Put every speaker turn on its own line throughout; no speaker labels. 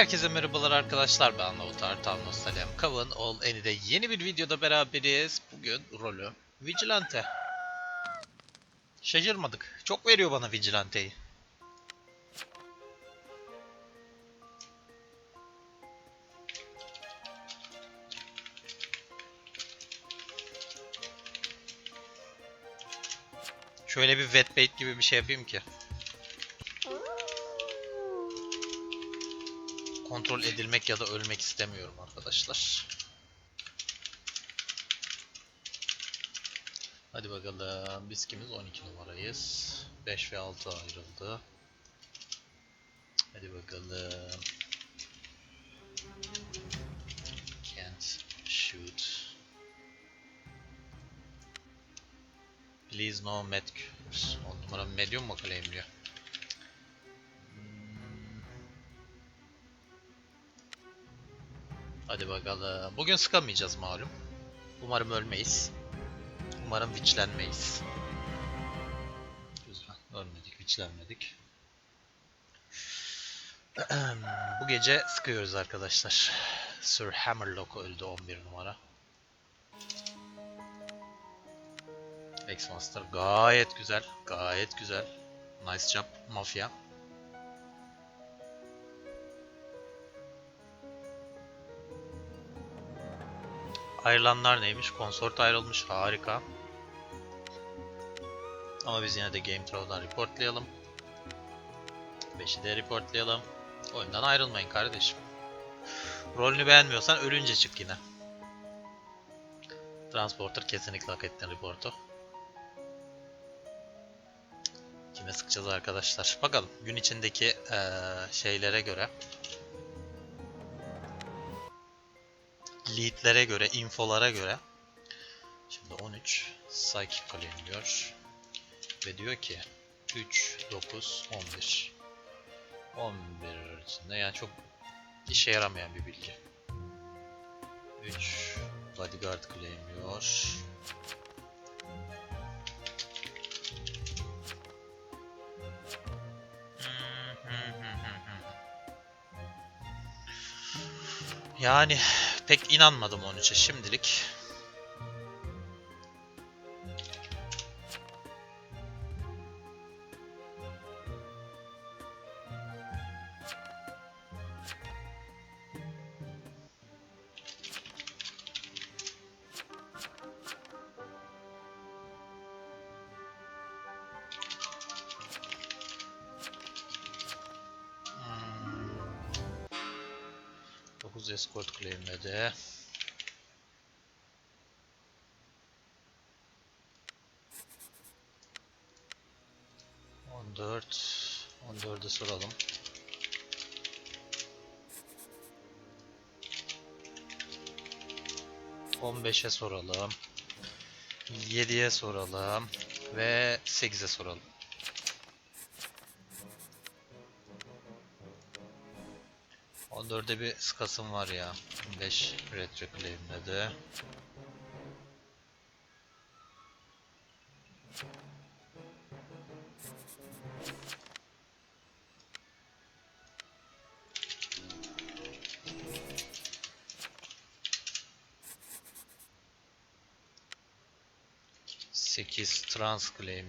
Herkese merhabalar arkadaşlar ben Lautaro Tavnos Salem Kavun Ol Eni'de yeni bir videoda beraberiz. Bugün rolü Vigilante. Şaşırmadık. Çok veriyor bana Vigilante'yi. Şöyle bir wetbait gibi bir şey yapayım ki. Kontrol edilmek ya da ölmek istemiyorum arkadaşlar. Hadi bakalım. Biz kimiz? 12 numarayız. 5 ve 6 ayrıldı. Hadi bakalım. Can't shoot. Please no medkits. 10 numara medium mu? Hmm. Hadi bakalım. Bugün sıkamayacağız malum. Umarım ölmeyiz. Umarım viçlenmeyiz. Güzel. Ölmedik, viçlenmedik. Bu gece sıkıyoruz arkadaşlar. Sir Hammerlock öldü 11 numara. X-Master gayet güzel. Gayet güzel. Nice job Mafya. Ayrılanlar neymiş? Konsort ayrılmış. Harika. Ama biz yine de Game Throw'dan reportlayalım. 5'i de reportlayalım. Oyundan ayrılmayın kardeşim. Rolünü beğenmiyorsan ölünce çık yine. Transporter kesinlikle hak ettin reportu. Kime sıkacağız arkadaşlar? Bakalım gün içindeki eee, şeylere göre leadlere göre, infolara göre. Şimdi 13 Psychic Claim diyor. Ve diyor ki 3, 9, 11 11 arasında yani çok işe yaramayan bir bilgi. 3 Bodyguard Claim diyor. Yani pek inanmadım 13'e şimdilik. 14 14'e soralım. On beşe soralım. Yediye soralım. Ve sekize soralım. On dörde bir skasım var ya. Beş retro claim'de de. 8 trans claim.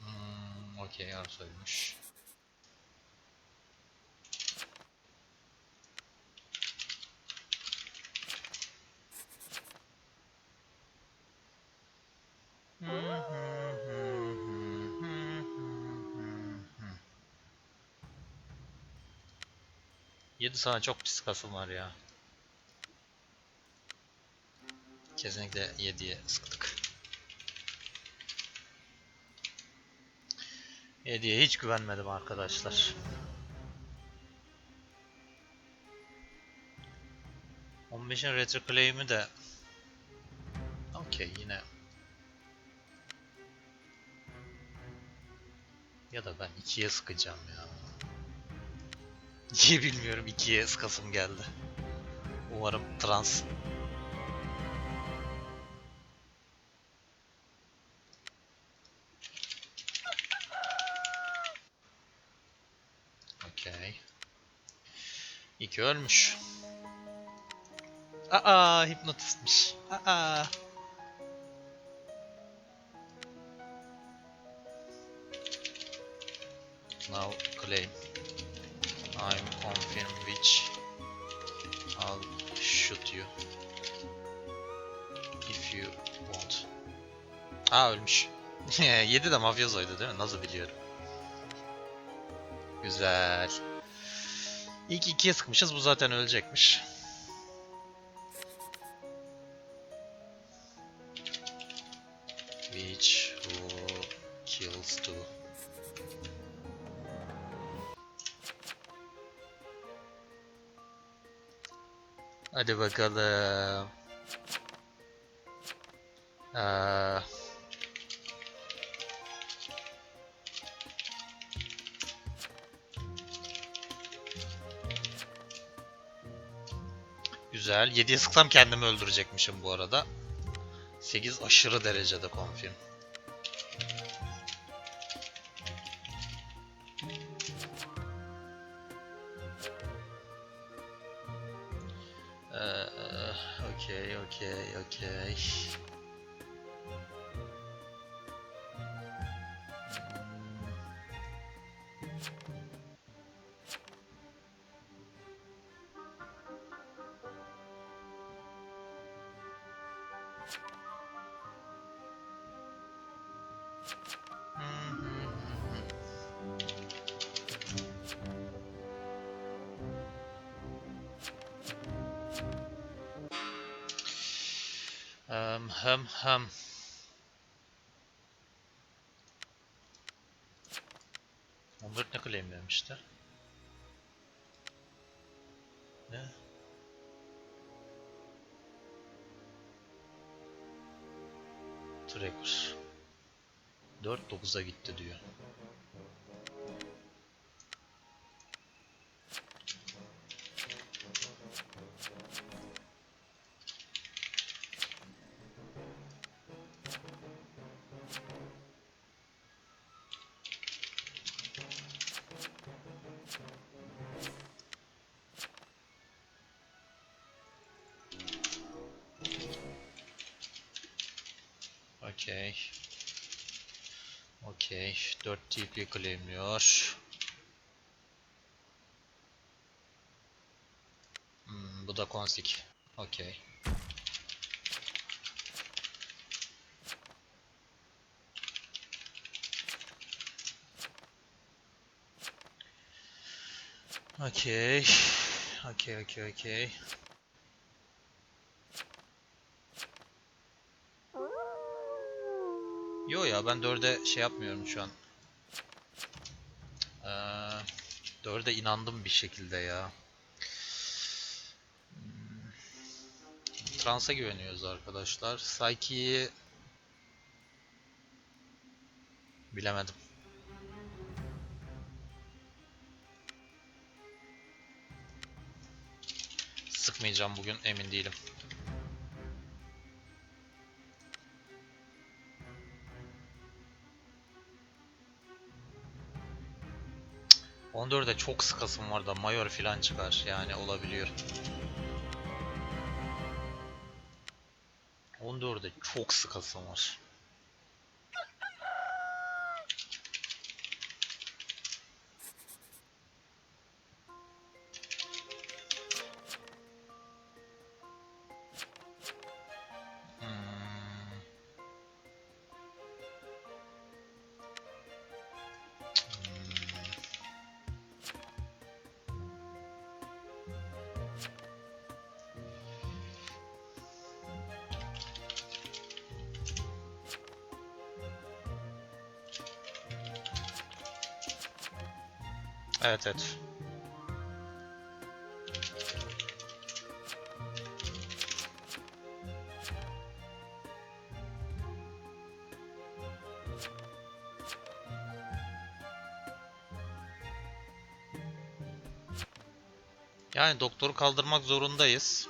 Hmm, okey arsoymuş. Yedi sana çok pis kasım var ya. Kesinlikle 7'ye sıktık. 7'ye hiç güvenmedim arkadaşlar. 15'in retro claim'i de okey yine ya da ben 2'ye sıkacağım ya. Niye bilmiyorum 2'ye sıkasım geldi. Umarım trans İki ölmüş. Aa hipnotistmiş. Aa. Now claim. I'm confirm which I'll shoot you if you want. Aa ölmüş. 7 de mafyozoydu değil mi? Nasıl biliyorum. Güzel. İlk ikiye sıkmışız. Bu zaten ölecekmiş. Which who kills two. Hadi bakalım. Aa, güzel. 7'ye sıksam kendimi öldürecekmişim bu arada. 8 aşırı derecede confirm. Ee, okey, okey, okey. Um, hım hım. On dört ne claim vermişler? Ne? Tracker. 4 9'a gitti diyor. Okey. Okey. 4 TP claimliyor. Hmm, bu da konsik. Okey. Okey. Okey, okey, okey. Yo ya ben 4'e şey yapmıyorum şu an. Ee, 4'e inandım bir şekilde ya. Trans'a güveniyoruz arkadaşlar. Psyche'yi bilemedim. Sıkmayacağım bugün emin değilim. On dörde çok sıkasım var da mayor filan çıkar yani olabiliyor. 14'e çok sıkasım var. Evet evet. Yani doktoru kaldırmak zorundayız.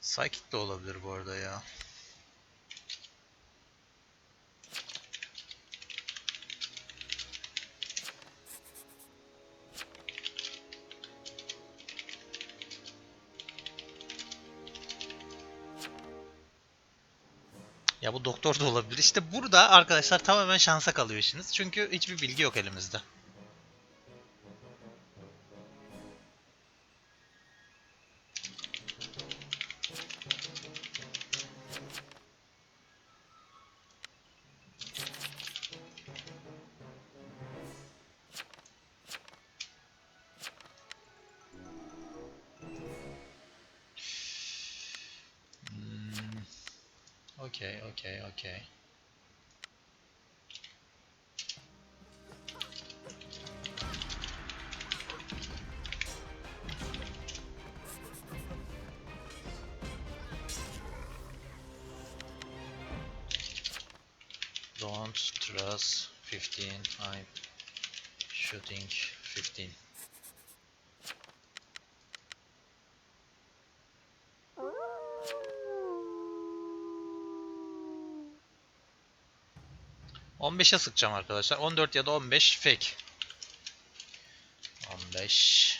Psychic de olabilir bu arada ya. Ya bu doktor da olabilir. İşte burada arkadaşlar tamamen şansa kalıyor işiniz. Çünkü hiçbir bilgi yok elimizde. Okey, okay, okay. Don't trust 15. I'm shooting 15. On beşe sıkacağım arkadaşlar. 14 ya da 15 fake. 15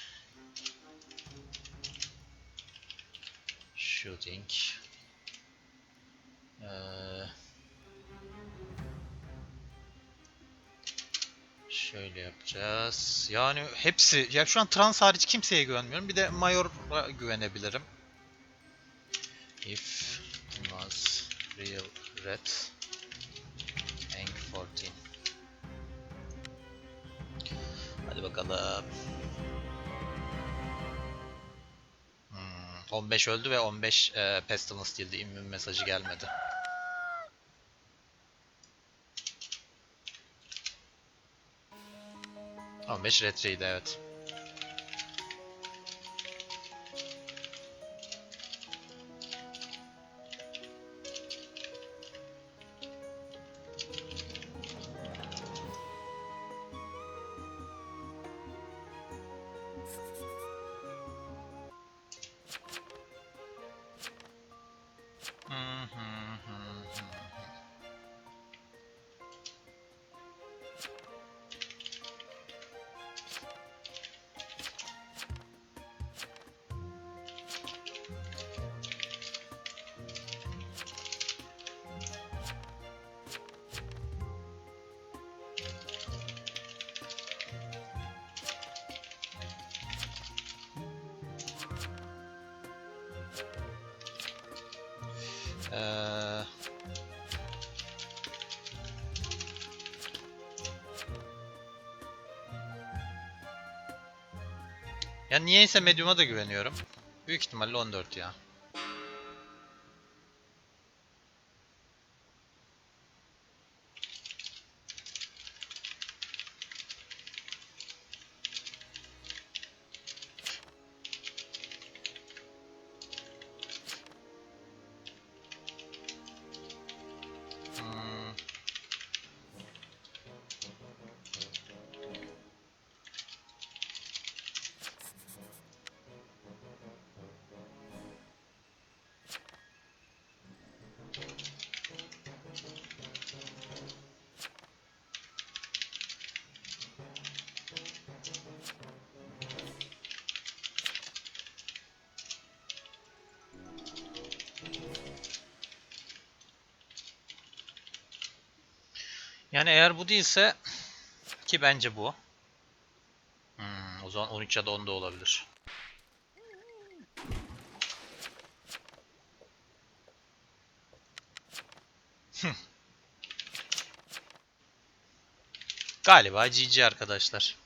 Shooting Ee, Şöyle yapacağız. Yani hepsi, ya şu an trans hariç kimseye güvenmiyorum. Bir de Mayor'a güvenebilirim. If was real red 14 Hadi bakalım. Hmm, 15 öldü ve 15 e, Pestilence değildi. Immune mesajı gelmedi. On beş retreydi evet. Ya niyeyse Medium'a da güveniyorum. Büyük ihtimalle 14 ya. Yani eğer bu değilse ki bence bu. Hmm, o zaman 13 ya da 10 da olabilir. Galiba GG arkadaşlar.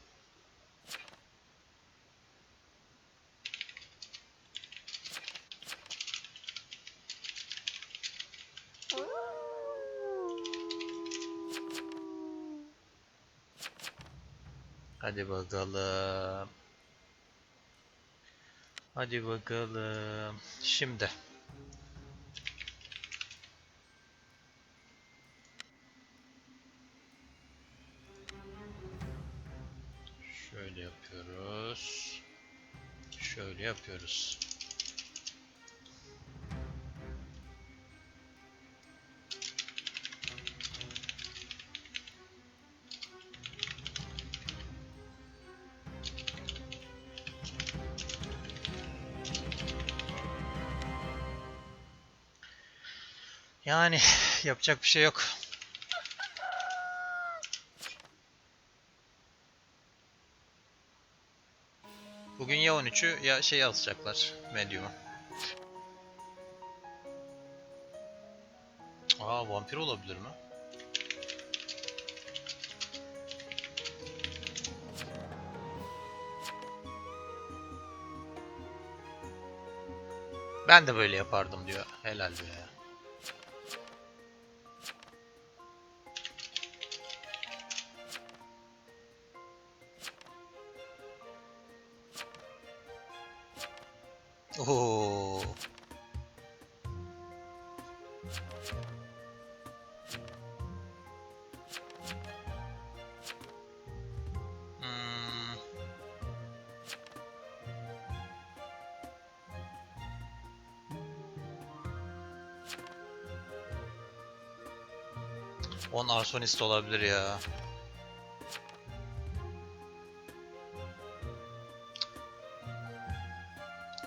Hadi bakalım. Hadi bakalım. Şimdi. Şöyle yapıyoruz. Şöyle yapıyoruz. Yani yapacak bir şey yok. Bugün ya 13'ü ya şey alacaklar. Medium'u. Aa vampir olabilir mi? Ben de böyle yapardım diyor. Helal be. Oo. Hmm. On arsonist olabilir ya.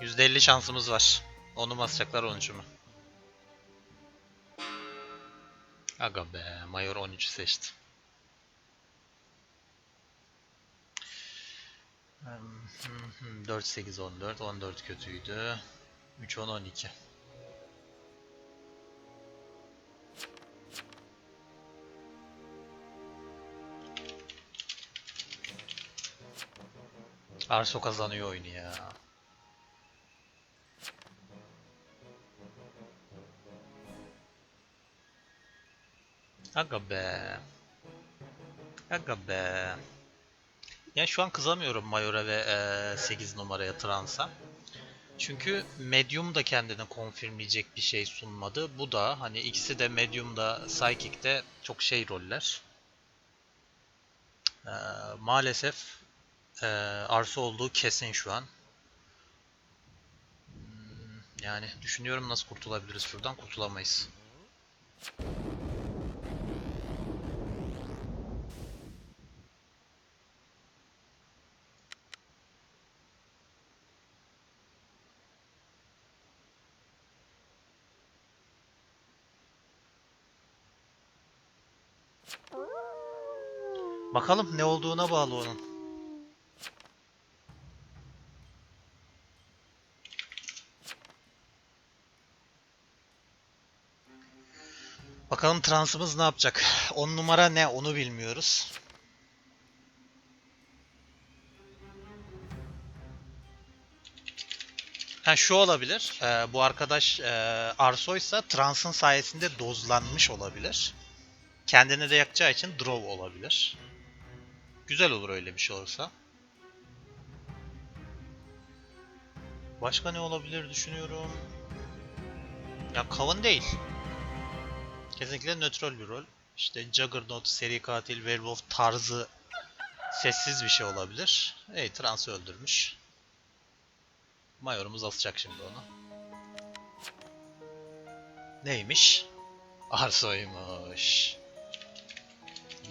%50 şansımız var. Onu basacaklar 13'ü mü? Aga be, Mayor 13'ü seçti. Hmm, 4 8 14 14 kötüydü. 3 10 12. Arso kazanıyor oyunu ya. Aga be. Aga be. Yani şu an kızamıyorum Mayor'a ve eee, 8 numaraya Trans'a. Çünkü Medium da kendini konfirmleyecek bir şey sunmadı. Bu da hani ikisi de Medium'da Psychic'te çok şey roller. Eee, maalesef eee arsa olduğu kesin şu an. Hmm, Yani düşünüyorum nasıl kurtulabiliriz şuradan kurtulamayız. Bakalım ne olduğuna bağlı onun. Bakalım transımız ne yapacak? 10 numara ne onu bilmiyoruz. Ha şu olabilir. Ee, bu arkadaş e, Arso'ysa transın sayesinde dozlanmış olabilir. Kendini de yakacağı için draw olabilir. Güzel olur öyle bir şey olursa. Başka ne olabilir düşünüyorum. Ya Kavan değil. Kesinlikle nötral bir rol. İşte Juggernaut, seri katil, werewolf tarzı sessiz bir şey olabilir. Ey transı öldürmüş. Mayorumuz asacak şimdi onu. Neymiş? Arso'ymuş.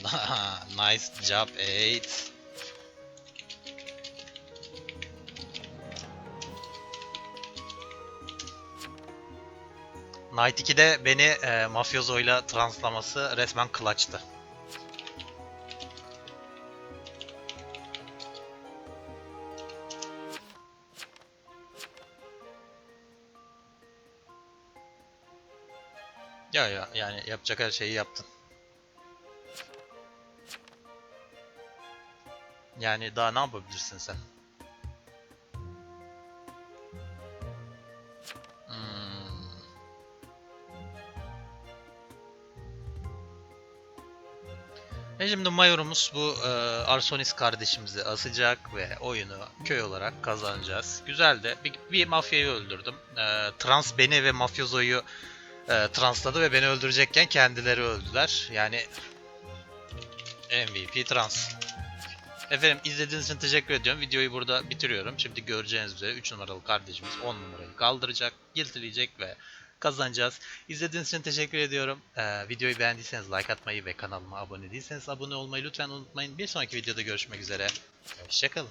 nice job 8. Night 2'de beni e, mafyozoyla translaması resmen clutch'tı. Ya ya yani yapacak her şeyi yaptın. Yani daha ne yapabilirsin sen? Hmm. E şimdi Mayor'umuz bu e, Arsonis kardeşimizi asacak ve oyunu köy olarak kazanacağız. Güzel de bir, bir mafyayı öldürdüm. E, trans beni ve mafyozoyu e, transladı ve beni öldürecekken kendileri öldüler. Yani MVP trans. Efendim izlediğiniz için teşekkür ediyorum. Videoyu burada bitiriyorum. Şimdi göreceğiniz üzere 3 numaralı kardeşimiz 10 numarayı kaldıracak, guiltleyecek ve kazanacağız. İzlediğiniz için teşekkür ediyorum. Ee, videoyu beğendiyseniz like atmayı ve kanalıma abone değilseniz abone olmayı lütfen unutmayın. Bir sonraki videoda görüşmek üzere. Hoşçakalın.